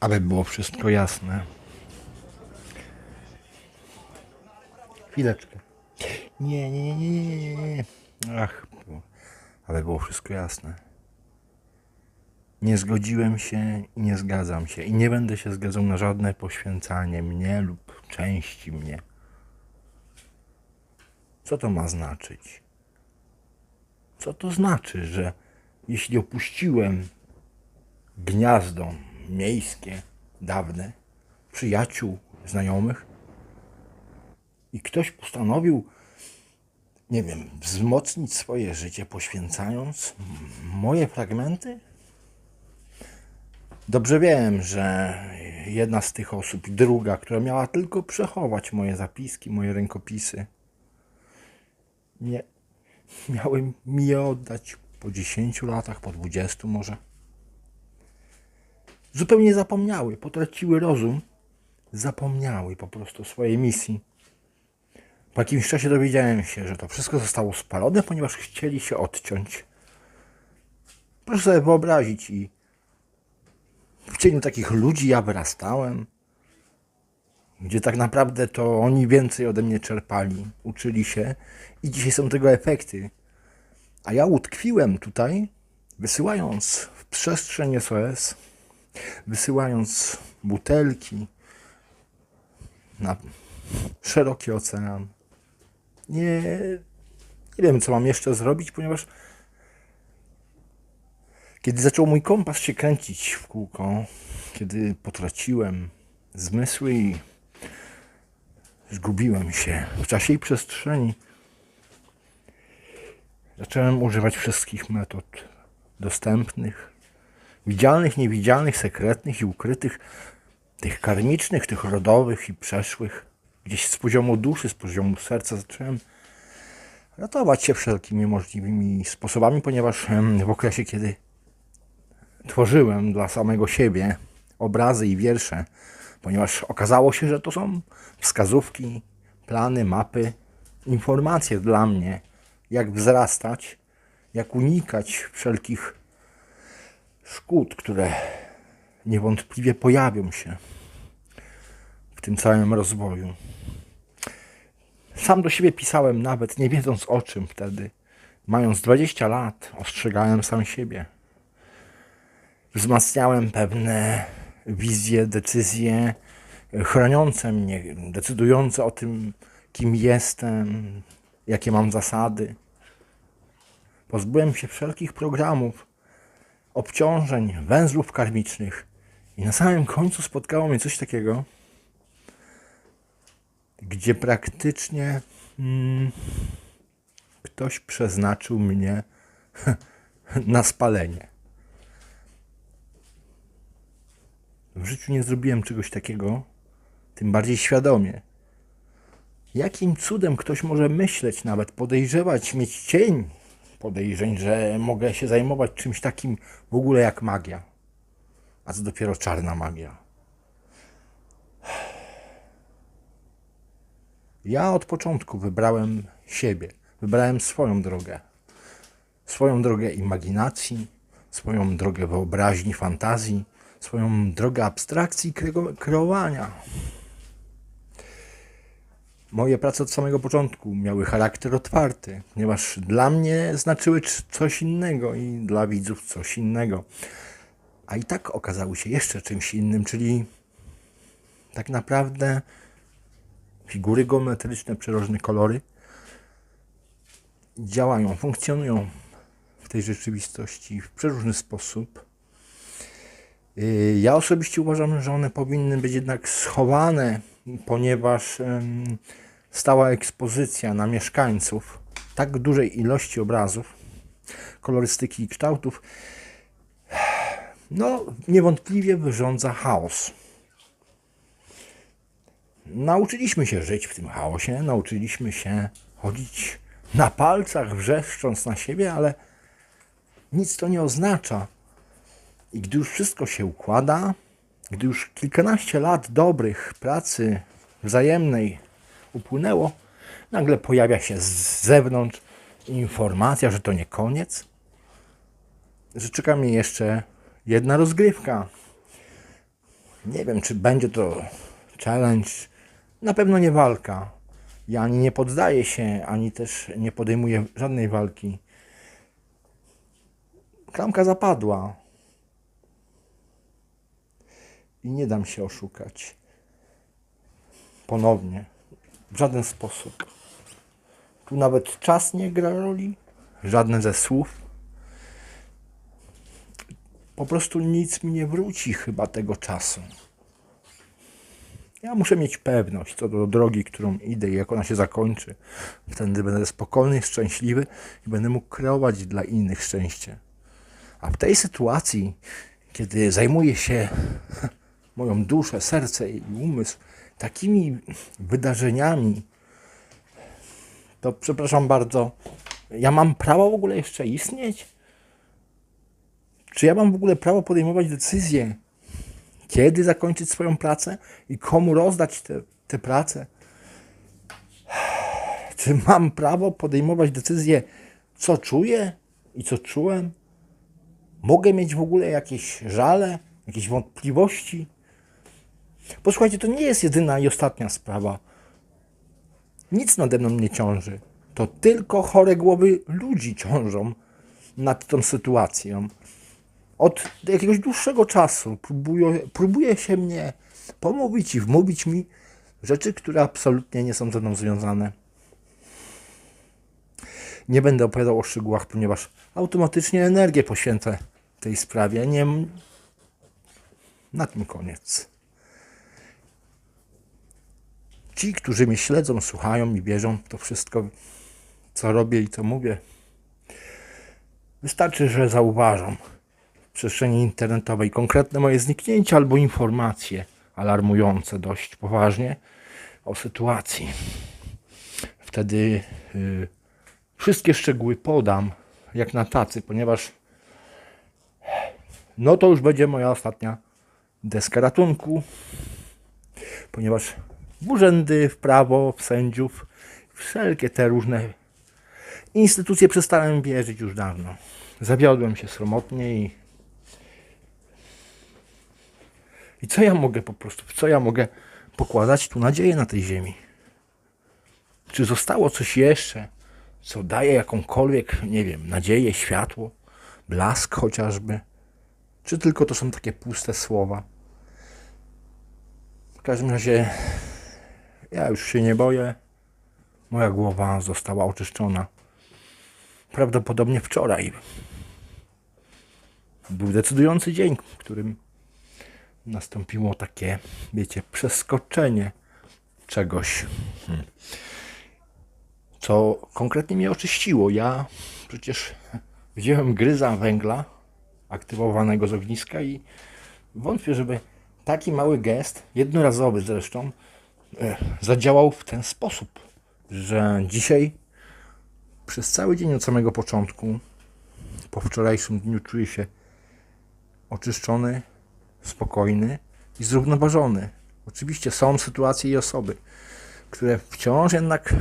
aby było wszystko jasne. Chwileczkę. Nie, nie, nie, nie, nie, nie, nie. Ach, aby było wszystko jasne. Nie zgodziłem się i nie zgadzam się i nie będę się zgadzał na żadne poświęcanie mnie lub części mnie. Co to ma znaczyć? Co to znaczy, że jeśli opuściłem gniazdo miejskie, dawne, przyjaciół, znajomych i ktoś postanowił, nie wiem, wzmocnić swoje życie, poświęcając moje fragmenty? Dobrze wiem, że jedna z tych osób druga, która miała tylko przechować moje zapiski, moje rękopisy, nie, miały mi je oddać po 10 latach, po 20 może. Zupełnie zapomniały, potraciły rozum, zapomniały po prostu swojej misji. Po jakimś czasie dowiedziałem się, że to wszystko zostało spalone, ponieważ chcieli się odciąć. Proszę sobie wyobrazić i w cieniu takich ludzi ja wyrastałem, gdzie tak naprawdę to oni więcej ode mnie czerpali, uczyli się i dzisiaj są tego efekty. A ja utkwiłem tutaj, wysyłając w przestrzeń SOS, wysyłając butelki na szeroki ocean. Nie, nie wiem, co mam jeszcze zrobić, ponieważ kiedy zaczął mój kompas się kręcić w kółko, kiedy potraciłem zmysły i zgubiłem się w czasie i przestrzeni, zacząłem używać wszystkich metod dostępnych, widzialnych, niewidzialnych, sekretnych i ukrytych, tych karmicznych, tych rodowych i przeszłych. Gdzieś z poziomu duszy, z poziomu serca zacząłem ratować się wszelkimi możliwymi sposobami, ponieważ w okresie, kiedy tworzyłem dla samego siebie obrazy i wiersze, ponieważ okazało się, że to są wskazówki, plany, mapy, informacje dla mnie, jak wzrastać, jak unikać wszelkich szkód, które niewątpliwie pojawią się w tym całym rozwoju. Sam do siebie pisałem nawet, nie wiedząc o czym wtedy. Mając 20 lat, ostrzegałem sam siebie. Wzmacniałem pewne wizje, decyzje chroniące mnie, decydujące o tym, kim jestem, jakie mam zasady. Pozbyłem się wszelkich programów, obciążeń, węzłów karmicznych i na samym końcu spotkało mnie coś takiego, gdzie praktycznie mm, ktoś przeznaczył mnie na spalenie. W życiu nie zrobiłem czegoś takiego, tym bardziej świadomie. Jakim cudem ktoś może myśleć, nawet podejrzewać, mieć cień podejrzeń, że mogę się zajmować czymś takim w ogóle jak magia, a co dopiero czarna magia. Ja od początku wybrałem siebie, wybrałem swoją drogę. Swoją drogę imaginacji, swoją drogę wyobraźni, fantazji, swoją drogę abstrakcji i kreo- kreowania. Moje prace od samego początku miały charakter otwarty, ponieważ dla mnie znaczyły coś innego i dla widzów coś innego. A i tak okazały się jeszcze czymś innym, czyli tak naprawdę figury geometryczne, przeróżne kolory działają, funkcjonują w tej rzeczywistości w przeróżny sposób. Yy, Ja osobiście uważam, że one powinny być jednak schowane, ponieważ stała ekspozycja na mieszkańców tak dużej ilości obrazów, kolorystyki i kształtów, no niewątpliwie wyrządza chaos. Nauczyliśmy się żyć w tym chaosie, nauczyliśmy się chodzić na palcach, wrzeszcząc na siebie, ale nic to nie oznacza. I gdy już wszystko się układa, gdy już kilkanaście lat dobrych pracy wzajemnej upłynęło, nagle pojawia się z zewnątrz informacja, że to nie koniec, że czeka mnie jeszcze jedna rozgrywka, Nie wiem, czy będzie to challenge. Na pewno nie walka. Ja ani nie poddaję się, ani też nie podejmuję żadnej walki. Klamka zapadła. I nie dam się oszukać. Ponownie. W żaden sposób. Tu nawet czas nie gra roli. Żadne ze słów. Po prostu nic mi nie wróci chyba tego czasu. Ja muszę mieć pewność co do drogi, którą idę i jak ona się zakończy. Wtedy będę spokojny, szczęśliwy i będę mógł kreować dla innych szczęście. A w tej sytuacji, kiedy zajmuję się moją duszę, serce i umysł takimi wydarzeniami, to przepraszam bardzo, ja mam prawo w ogóle jeszcze istnieć? Czy ja mam w ogóle prawo podejmować decyzje, kiedy zakończyć swoją pracę i komu rozdać te, te pracę? Czy mam prawo podejmować decyzje, co czuję i co czułem? Mogę mieć w ogóle jakieś żale, jakieś wątpliwości? Posłuchajcie, to nie jest jedyna i ostatnia sprawa. Nic nade mną nie ciąży. To tylko chore głowy ludzi ciążą nad tą sytuacją. Od jakiegoś dłuższego czasu próbuje, próbuje się mnie pomówić i wmówić mi rzeczy, które absolutnie nie są ze mną związane. Nie będę opowiadał o szczegółach, ponieważ automatycznie energię poświęcę tej sprawie. Nie. Na tym koniec. Ci, którzy mnie śledzą, słuchają i wierzą to wszystko, co robię i co mówię, wystarczy, że zauważą w przestrzeni internetowej konkretne moje zniknięcie albo informacje alarmujące dość poważnie o sytuacji. Wtedy y, wszystkie szczegóły podam jak na tacy, ponieważ no to już będzie moja ostatnia deska ratunku, ponieważ w urzędy, w prawo, w sędziów, wszelkie te różne instytucje przestałem wierzyć już dawno. Zawiodłem się sromotnie i i co ja mogę po prostu, co ja mogę pokładać tu nadzieję na tej ziemi? Czy zostało coś jeszcze, co daje jakąkolwiek, nie wiem, nadzieję, światło, blask chociażby? Czy tylko to są takie puste słowa? W każdym razie ja już się nie boję. Moja głowa została oczyszczona. Prawdopodobnie wczoraj. Był decydujący dzień, w którym nastąpiło takie, wiecie, przeskoczenie czegoś, hmm, co konkretnie mnie oczyściło. Ja przecież wziąłem gryza węgla aktywowanego z ogniska i wątpię, żeby taki mały gest, jednorazowy zresztą, zadziałał w ten sposób, że dzisiaj przez cały dzień od samego początku, po wczorajszym dniu czuję się oczyszczony, spokojny i zrównoważony. Oczywiście są sytuacje i osoby, które wciąż jednak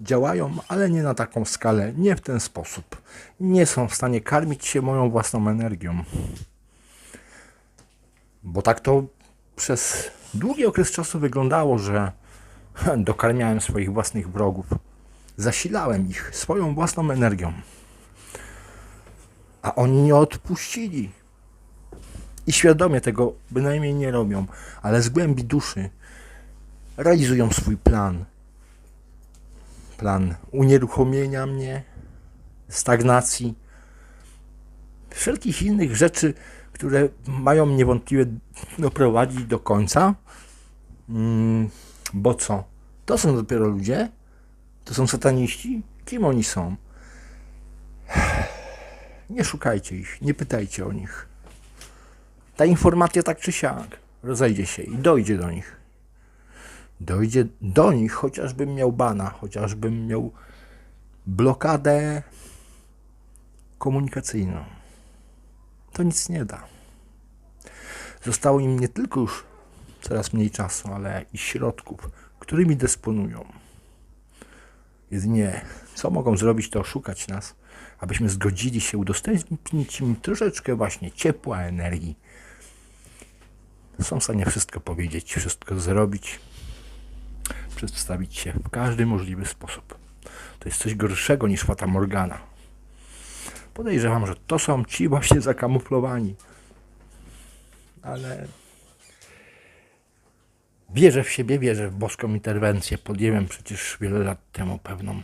działają, ale nie na taką skalę, nie w ten sposób. Nie są w stanie karmić się moją własną energią. Bo tak to przez długi okres czasu wyglądało, że dokarmiałem swoich własnych wrogów. Zasilałem ich swoją własną energią. A oni nie odpuścili. I świadomie tego bynajmniej nie robią, ale z głębi duszy realizują swój plan. Plan unieruchomienia mnie, stagnacji, wszelkich innych rzeczy, które mają niewątpliwie doprowadzić do końca. Mm, bo co? To są dopiero ludzie? To są sataniści? Kim oni są? Nie szukajcie ich, nie pytajcie o nich. Ta informacja tak czy siak rozejdzie się i dojdzie do nich. Dojdzie do nich, chociażbym miał bana, chociażbym miał blokadę komunikacyjną. To nic nie da. Zostało im nie tylko już coraz mniej czasu, ale i środków, którymi dysponują. Jedynie co mogą zrobić, to oszukać nas, abyśmy zgodzili się udostępnić im troszeczkę właśnie ciepła, energii. są w stanie wszystko powiedzieć, wszystko zrobić, przedstawić się w każdy możliwy sposób. To jest coś gorszego niż Fata Morgana. Podejrzewam, że to są ci właśnie zakamuflowani. Ale wierzę w siebie, wierzę w boską interwencję. Podjąłem przecież wiele lat temu pewną.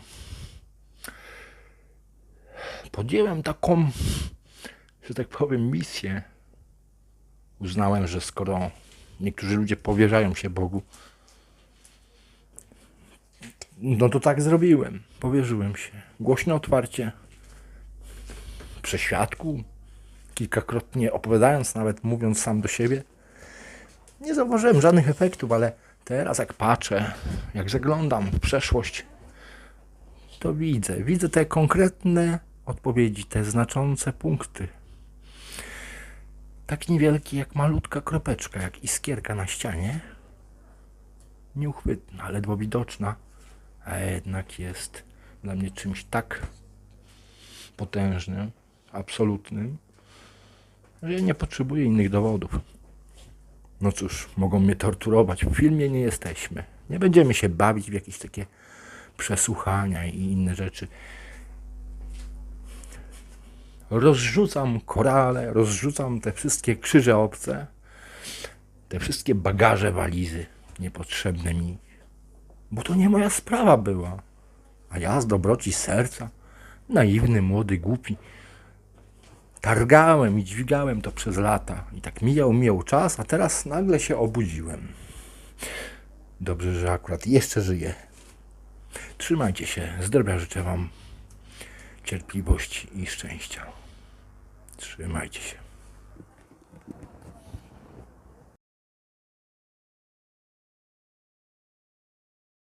Podjąłem taką, że tak powiem, misję. Uznałem, że skoro niektórzy ludzie powierzają się Bogu, no to tak zrobiłem. Powierzyłem się. Głośno, otwarcie. Przy świadku. Kilkakrotnie opowiadając, nawet mówiąc sam do siebie. Nie zauważyłem żadnych efektów, ale teraz jak patrzę, jak zaglądam w przeszłość, to widzę. Widzę te konkretne odpowiedzi, te znaczące punkty. Tak niewielki jak malutka kropeczka, jak iskierka na ścianie. Nieuchwytna, ledwo widoczna a jednak jest dla mnie czymś tak potężnym, absolutnym, że ja nie potrzebuję innych dowodów. No cóż, mogą mnie torturować. W filmie nie jesteśmy. Nie będziemy się bawić w jakieś takie przesłuchania i inne rzeczy. Rozrzucam korale, rozrzucam te wszystkie krzyże obce, te wszystkie bagaże walizy niepotrzebne mi bo to nie moja sprawa była. A ja z dobroci serca, naiwny, młody, głupi, targałem i dźwigałem to przez lata. I tak mijał, mijał czas, a teraz nagle się obudziłem. Dobrze, że akurat jeszcze żyję. Trzymajcie się, zdrowia życzę Wam, cierpliwości i szczęścia. Trzymajcie się.